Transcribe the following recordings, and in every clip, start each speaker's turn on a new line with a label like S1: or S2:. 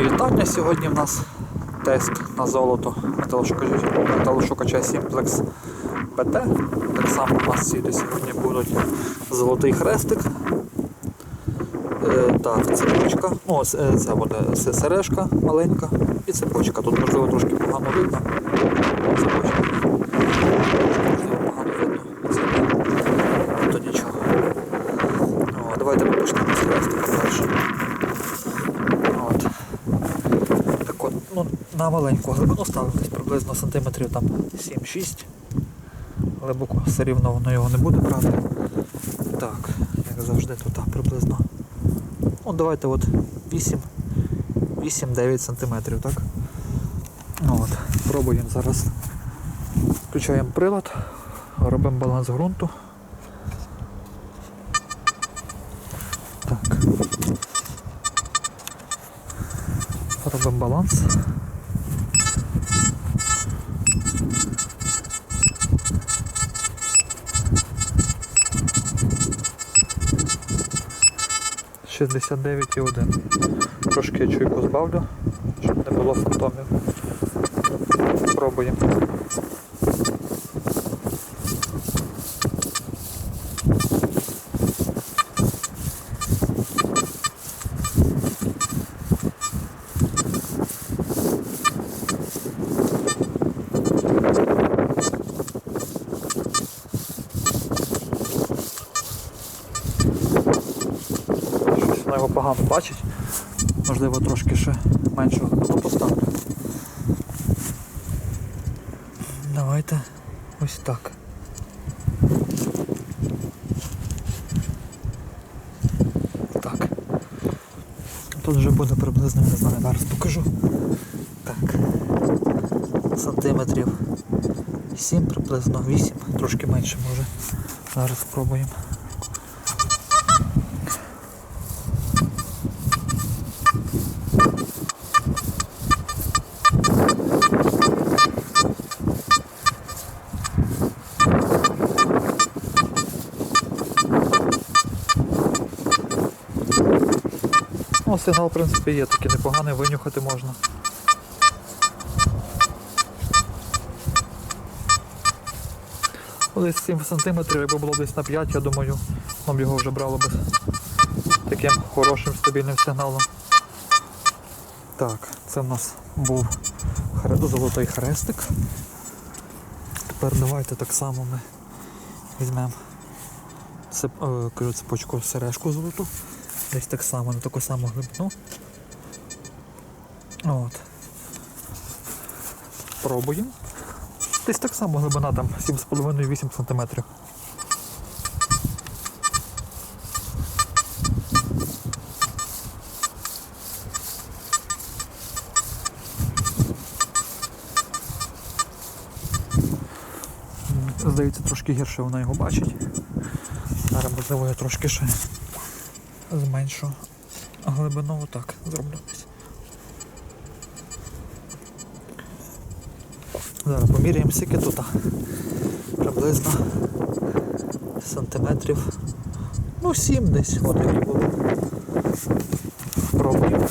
S1: І вітання сьогодні в нас тест на золото металошукача, Simplex PT. Так само у нас сюди сьогодні будуть золотий хрестик. Е, так, цепочка. С- е, це буде сережка маленька і цепочка. Тут можливо трошки погано видно. Цепочка. Можливо погано видно. Це не- то нічого. О, давайте ми почнемо з хрестика перше. От. Так от, ну, на маленьку глибину ставимо десь приблизно сантиметрів там 7-6. Глибоко все рівно воно його не буде брати. Так, як завжди, тут так, приблизно. Ну, давайте от 8 8-9 сантиметрів, так? Ну, от, пробуємо зараз. Включаємо прилад, робимо баланс ґрунту. Робимо баланс. Шістдесят дев'ять і один. Трошки чуйку збавлю, щоб не було фантомів. Пробуємо. Щось вона його погано бачить. Можливо, трошки ще меншого поставлю. Давайте ось так. Так. Тут вже буде приблизно, не знаю, зараз покажу. Так. Сантиметрів 7 приблизно, 8, трошки менше може. Зараз спробуємо. Ну, сигнал, в принципі, є такий непоганий, винюхати можна. Ну, Десь 7 см, якби було десь на 5, я думаю, нам його вже брало би таким хорошим стабільним сигналом. Так, це в нас був золотий хрестик. Тепер давайте так само ми візьмемо е, цепочку сережку золоту. Десь так само, на таку саму глибину. От. Пробуємо. Десь так само глибина там 7,5-8 см. Здається, трошки гірше вона його бачить. Зараз, можливо, я трошки ще зменшу глибину отак зроблю. Зараз поміряємо скільки тут. Приблизно сантиметрів. Ну, 7 десь, от як було. Пробуємо.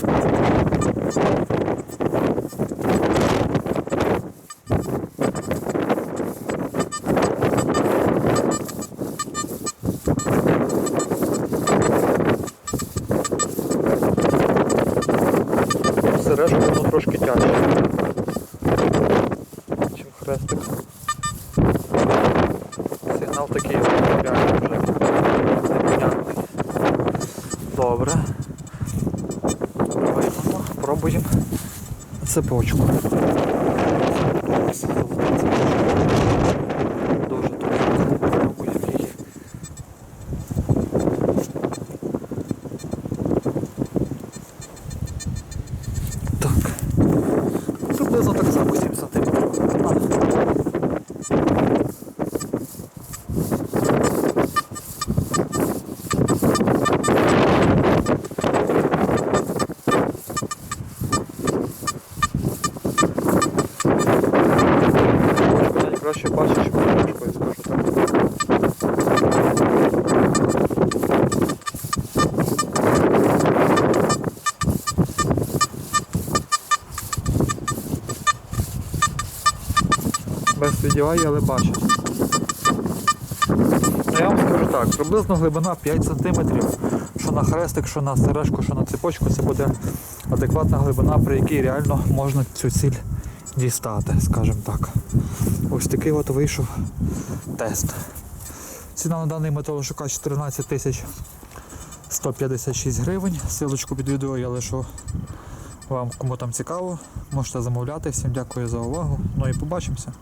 S1: Сережку трошки. Чим хрестик. Сигнал такий реально вже непонятний. Добре. Пробуємо, пробуємо цепочку. Дуже ще бачу, що пляшку типу, і скажу так. Без відділаю, але бачу. Ну, я вам скажу так, приблизно глибина 5 см, що на хрестик, що на сережку, що на цепочку, це буде адекватна глибина, при якій реально можна цю ціль дістати, скажімо так. Ось такий от вийшов тест. Ціна на даний металошукач 14 тисяч 156 гривень. Силочку під відео я лишу вам, кому там цікаво. Можете замовляти. Всім дякую за увагу. Ну і побачимося.